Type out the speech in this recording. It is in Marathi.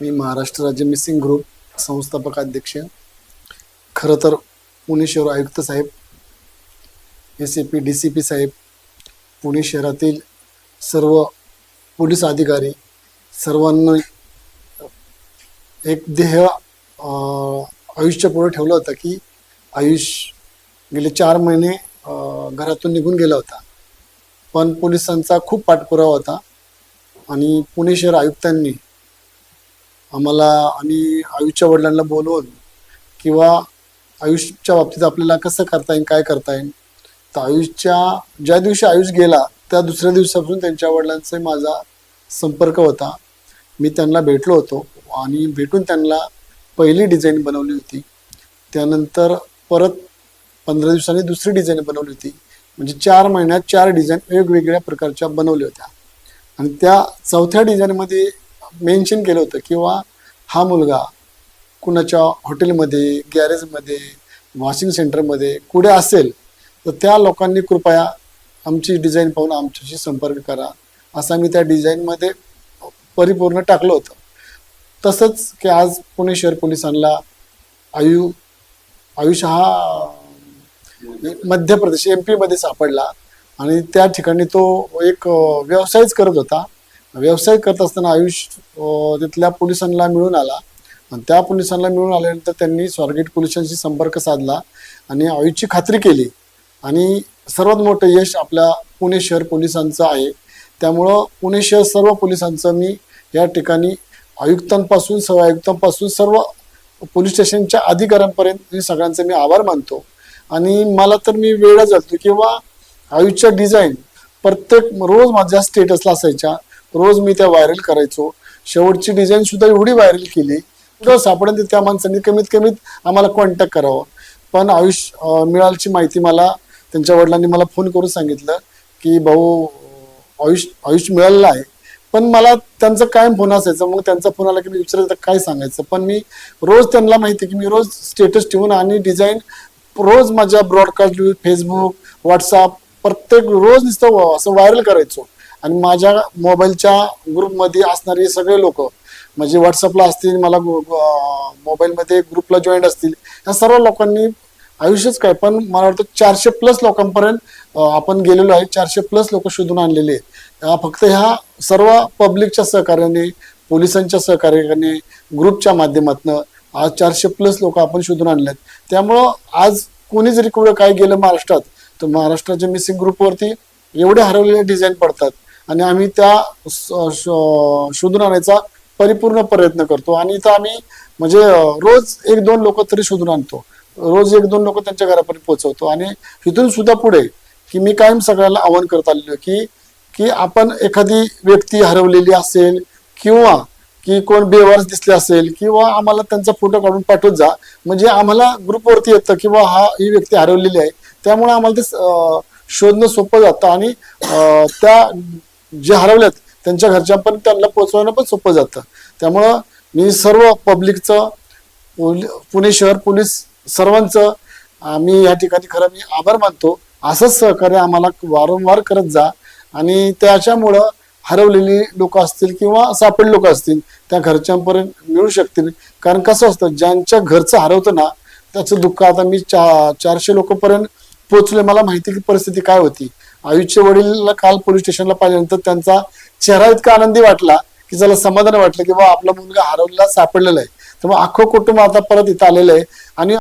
मी महाराष्ट्र राज्य मिसिंग ग्रुप संस्थापक अध्यक्ष खरं तर पुणे शहर आयुक्त साहेब S A P D C P साहेब पुणे शहरातील सर्व पोलीस अधिकारी सर्वांना एक ध्येय आयुष्य पुढे ठेवलं होतं की आयुष गेले चार महिने घरातून निघून गेला होता. पण पोलिसांचा खूप पाठपुरावा होता आणि पुणे शहर आयुक्तांनी आम्हाला आणि आयुषच्या वडिलांना बोलवून किंवा आयुषच्या बाबतीत आपल्याला कसं करता येईल काय करता येईल तर आयुषच्या ज्या दिवशी आयुष गेला त्या दुसऱ्या दिवसापासून त्यांच्या वडिलांचा माझा संपर्क होता. मी त्यांना भेटलो होतो आणि भेटून त्यांना पहिली डिझाईन बनवली होती. त्यानंतर परत पंधरा दिवसांनी दुसरी डिझाईन बनवली होती. म्हणजे चार महिन्यात चार डिझाईन वेगवेगळ्या प्रकारच्या बनवल्या होत्या. आणि त्या चौथ्या डिझाईनमध्ये मेन्शन केलं होतं किंवा हा मुलगा कुणाच्या हॉटेलमध्ये गॅरेजमध्ये वॉशिंग सेंटरमध्ये कुठे असेल तर त्या लोकांनी कृपया आमची डिझाईन पाहून आमच्याशी संपर्क करा. असं मी त्या डिझाईनमध्ये परिपूर्ण टाकलं होतं. तसंच की आज पुणे शहर पोलिसांना आयु आयुष हा मध्य प्रदेश एममध्ये सापडला. आणि त्या ठिकाणी तो एक व्यवसायच करत होता. व्यवसाय करत असताना आयुष तिथल्या पोलिसांना मिळून आला. आणि त्या पोलिसांना मिळून आल्यानंतर त्यांनी स्वारगेट पोलिसांशी संपर्क साधला आणि आयुषची खात्री केली. आणि सर्वात मोठं यश आपल्या पुणे शहर पोलिसांचं आहे. त्यामुळं पुणे शहर सर्व पोलिसांचं मी या ठिकाणी आयुक्तांपासून सह आयुक्तांपासून सर्व पोलीस स्टेशनच्या अधिकाऱ्यांपर्यंत सगळ्यांचे मी आभार मानतो. आणि मला तर मी वेळा जातो किंवा आयुषच्या डिझाईन प्रत्येक रोज माझ्या स्टेटसला असायच्या. रोज मी त्या व्हायरल करायचो. शेवटची डिझाईन सुद्धा एवढी व्हायरल केली. तर सापडेल त्या माणसांनी कमीत कमीत आम्हाला कॉन्टॅक्ट करावं. पण आयुष मिळालची माहिती मला त्यांच्या वडिलांनी मला फोन करून सांगितलं की भाऊ आयुष आयुष मिळालेला आहे. पण मला त्यांचा कायम फोन असायचा. मग त्यांचा फोन आला की मी विचारायचं तर काय सांगायचं? पण मी रोज त्यांना माहिती आहे की मी रोज स्टेटस ठेवून आणि डिझाईन रोज माझ्या ब्रॉडकास्ट फेसबुक व्हॉट्सअप प्रत्येक रोज नुसतं असं व्हायरल करायचो. आणि माझ्या मोबाईलच्या ग्रुपमध्ये असणारे सगळे लोक म्हणजे व्हॉट्सअपला असतील मला मोबाईलमध्ये ग्रुपला जॉईंट असतील ह्या सर्व लोकांनी आयुष्यच काय पण मला वाटतं चारशे प्लस लोकांपर्यंत आपण गेलेलो आहे चारशे प्लस लोक शोधून आणलेले आहेत. फक्त ह्या सर्व पब्लिकच्या सहकार्याने पोलिसांच्या सहकार्याने ग्रुपच्या माध्यमातून आज चारशे प्लस लोक आपण शोधून आणलेत. त्यामुळं आज कोणी जरी कुठं काय गेलं महाराष्ट्रात तर महाराष्ट्राच्या मिसिंग ग्रुपवरती एवढे हरवलेले डिझाईन पडतात. आणि आम्ही त्या शोधून आणायचा परिपूर्ण प्रयत्न करतो. आणि इथं आम्ही म्हणजे रोज एक दोन लोक तरी शोधून आणतो. रोज एक दोन लोक त्यांच्या घरापर्यंत पोहोचवतो. आणि इथून सुद्धा पुढे की मी कायम सगळ्यांना आवाहन करत आलेलो की की आपण एखादी व्यक्ती हरवलेली असेल किंवा की कोण बेवारस दिसले असेल किंवा आम्हाला त्यांचा फोटो काढून पाठवत जा म्हणजे आम्हाला ग्रुपवरती येतं किंवा हा ही व्यक्ती हरवलेली आहे त्यामुळे आम्हाला ते शोधणं सोपं जातं आणि त्या जे हरवल्यात त्यांच्या घरच्यांपर्यंत त्यांना पोहोचवणं पण सोपं जातं. त्यामुळं मी सर्व पब्लिकचं पुणे शहर पोलीस सर्वांचं आम्ही या ठिकाणी खरं मी आभार मानतो. असंच सहकार्य आम्हाला वारंवार करत जा आणि त्याच्यामुळं हरवलेली लोक असतील किंवा सापडले लोक असतील त्या घरच्यांपर्यंत मिळू शकतील. कारण कसं असतं ज्यांच्या घरचं हरवतं ना त्याचं दुःख आता मी चा चारशे लोकांपर्यंत पोहोचले मला माहिती की परिस्थिती काय होती. आयुषचे वडील काल पोलीस स्टेशनला पाहिल्यानंतर त्यांचा चेहरा इतका आनंदी वाटला की त्याला समाधान वाटलं की बा आपला मुलगा हरवलेला सापडलेला आहे. तर मग अख्खं कुटुंब आता परत इथं आलेलं आहे. आणि